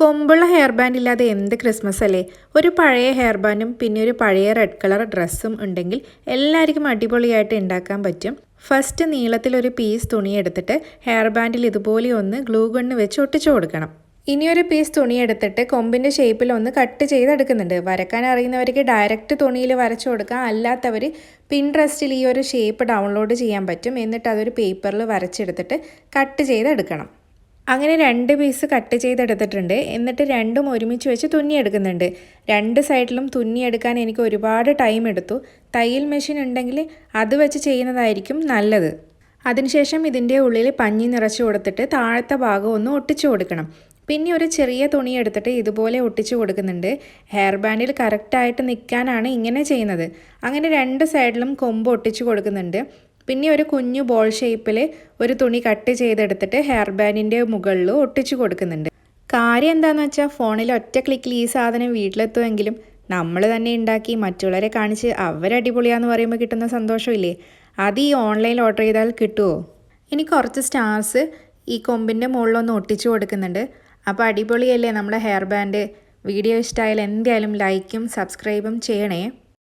കൊമ്പുള്ള hair band ഇല്ലാതെ എന്ത് Christmas അല്ലേ? ഒരു പഴയ ഹെയർ ബാൻഡും പിന്നെ ഒരു പഴയ റെഡ് കളർ ഡ്രസ്സും ഉണ്ടെങ്കിൽ എല്ലാവർക്കും അടിപൊളിയായിട്ട് ഉണ്ടാക്കാൻ പറ്റും. ഫസ്റ്റ് നീളത്തിൽ ഒരു പീസ് തുണി എടുത്തിട്ട് ഹെയർ ബാൻഡിൽ ഇതുപോലെ ഒന്ന് ഗ്ലൂ ഗണ്ണ് വെച്ച് ഒട്ടിച്ചു കൊടുക്കണം. ഇനിയൊരു പീസ് തുണി എടുത്തിട്ട് കൊമ്പിന്റെ ഷേപ്പിൽ ഒന്ന് കട്ട് ചെയ്തെടുക്കുന്നുണ്ട്. വരക്കാൻ അറിയുന്നവർക്ക് ഡയറക്റ്റ് തുണിയിൽ വരച്ചു കൊടുക്കാം. അല്ലാത്തവർ പിൻട്രസ്റ്റിൽ ഈ ഒരു ഷേപ്പ് ഡൗൺലോഡ് ചെയ്യാൻ പറ്റും. എന്നിട്ട് അതൊരു പേപ്പറിൽ വരച്ചെടുത്തിട്ട് കട്ട് ചെയ്തെടുക്കണം. അങ്ങനെ രണ്ട് പീസ് കട്ട് ചെയ്തെടുത്തിട്ടുണ്ട്. എന്നിട്ട് രണ്ടും ഒരുമിച്ച് വെച്ച് തുന്നിയെടുക്കുന്നുണ്ട് രണ്ട് സൈഡിലും തുന്നിയെടുക്കാൻ എനിക്ക് ഒരുപാട് ടൈം എടുത്തു. തയ്യൽ മെഷീൻ ഉണ്ടെങ്കിൽ അത് വെച്ച് ചെയ്യുന്നതായിരിക്കും നല്ലത്. അതിനുശേഷം ഇതിന്റെ ഉള്ളിൽ പഞ്ഞി നിറച്ച് കൊടുത്തിട്ട് താഴത്തെ ഭാഗം ഒന്ന് ഒട്ടിച്ചു കൊടുക്കണം. പിന്നെ ഒരു ചെറിയ തുണി എടുത്തിട്ട് ഇതുപോലെ ഒട്ടിച്ചു കൊടുക്കുന്നുണ്ട്. ഹെയർ ബാൻഡിൽ കറക്റ്റായിട്ട് നിൽക്കാനാണ് ഇങ്ങനെ ചെയ്യുന്നത്. അങ്ങനെ രണ്ട് സൈഡിലും കൊമ്പ് ഒട്ടിച്ചു കൊടുക്കുന്നുണ്ട്. പിന്നെ ഒരു കുഞ്ഞു ബോൾ ഷേപ്പിൽ ഒരു തുണി കട്ട് ചെയ്തെടുത്തിട്ട് ഹെയർ ബാൻഡിന്റെ മുകളിൽ ഒട്ടിച്ചു കൊടുക്കുന്നുണ്ട്. കാര്യം എന്താണെന്ന് വെച്ചാൽ ഫോണിൽ ഒറ്റ ക്ലിക്കിൽ ഈ സാധനം വീട്ടിലെത്തുമെങ്കിലും നമ്മൾ തന്നെ ഉണ്ടാക്കി മറ്റുള്ളവരെ കാണിച്ച് അവരടിപൊളിയാന്ന് പറയുമ്പോൾ കിട്ടുന്ന സന്തോഷമില്ലേ? അത് ഈ ഓൺലൈനിൽ ഓർഡർ ചെയ്താൽ കിട്ടുമോ ഇനി കുറച്ച് സ്റ്റാർസ് ഈ കൊമ്പിന്റെ മുകളിലൊന്ന് ഒട്ടിച്ചു കൊടുക്കുന്നുണ്ട്. അപ്പോൾ അടിപൊളിയല്ലേ നമ്മുടെ ഹെയർ ബാൻഡ് വീഡിയോ ഇഷ്ടമായാൽ എന്തായാലും ലൈക്കും സബ്സ്ക്രൈബും ചെയ്യണേ.